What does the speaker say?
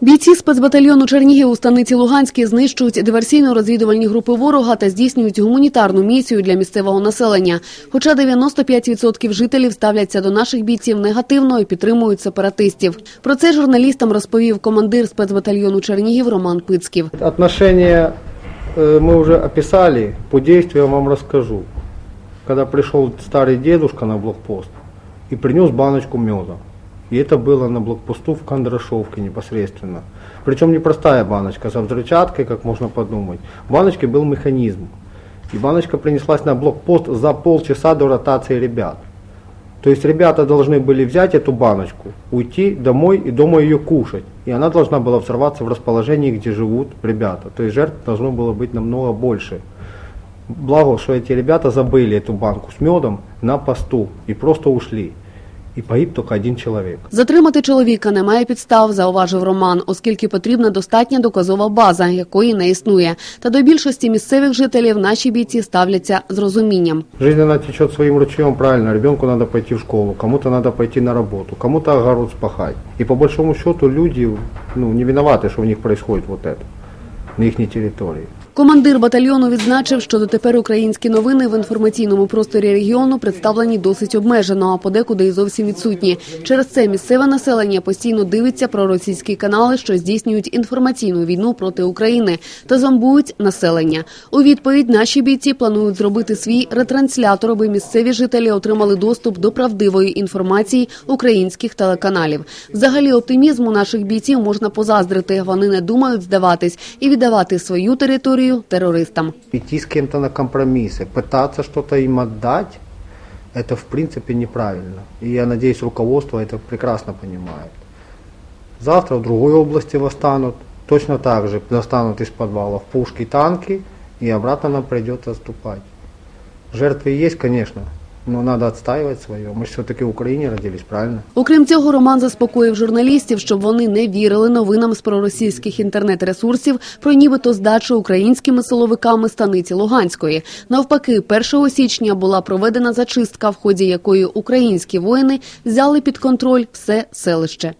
Бійці спецбатальйону Чернігів у станиці Луганській знищують диверсійно-розвідувальні групи ворога та здійснюють гуманітарну місію для місцевого населення. Хоча 95% жителів ставляться до наших бійців негативно і підтримують сепаратистів. Про це журналістам розповів командир спецбатальйону Чернігів Роман Пицьків. Отношения э, мы уже описали, по действиям вам расскажу. Когда пришел старый дедушка на блокпост и принес баночку меда. И это было на блокпосту в Кондрашовке непосредственно. Причем не простая баночка со взрывчаткой, как можно подумать. В баночке был механизм. И баночка принеслась на блокпост за полчаса до ротации ребят. То есть ребята должны были взять эту баночку, уйти домой и дома ее кушать. И она должна была взорваться в расположении, где живут ребята. То есть жертв должно было быть намного больше. Благо, что эти ребята забыли эту банку с медом на посту и просто ушли. И погиб только один человек. Затримати чоловіка немає підстав, зауважив Роман, оскільки потрібна достатня доказова база, якої не існує. Та до більшості місцевих жителів наші бійці ставляться з розумінням. Жизнь она течет своим ручьем, правильно. Ребенку надо пойти в школу, кому-то надо пойти на работу, кому-то огород спахать. И по большому счету люди ну, не виноваты, что у них происходит вот это на их территории. Командир батальйону відзначив, що дотепер українські новини в інформаційному просторі регіону представлені досить обмежено, а подекуди і зовсім відсутні. Через це місцеве населення постійно дивиться про російські канали, що здійснюють інформаційну війну проти України та зомбують населення. У відповідь наші бійці планують зробити свій ретранслятор, аби місцеві жителі отримали доступ до правдивої інформації українських телеканалів. Взагалі, оптимізму наших бійців можна позаздрити. Вони не думають здаватись і віддавати свою територію терористам. идти с кем-то на компромиссы, пытаться что-то им отдать, это в принципе неправильно. И я надеюсь, руководство это прекрасно понимает. Завтра в другой области восстанут, точно так же достанут из подвалов пушки, танки, и обратно нам придется отступать. Жертвы есть, конечно, но надо відстаювати своє. Ми ж все-таки в Україні родились, правильно? Окрім цього, Роман заспокоїв журналістів, щоб вони не вірили новинам з проросійських інтернет-ресурсів про нібито здачу українськими силовиками станиці Луганської. Навпаки, 1 січня була проведена зачистка, в ході якої українські воїни взяли під контроль все селище.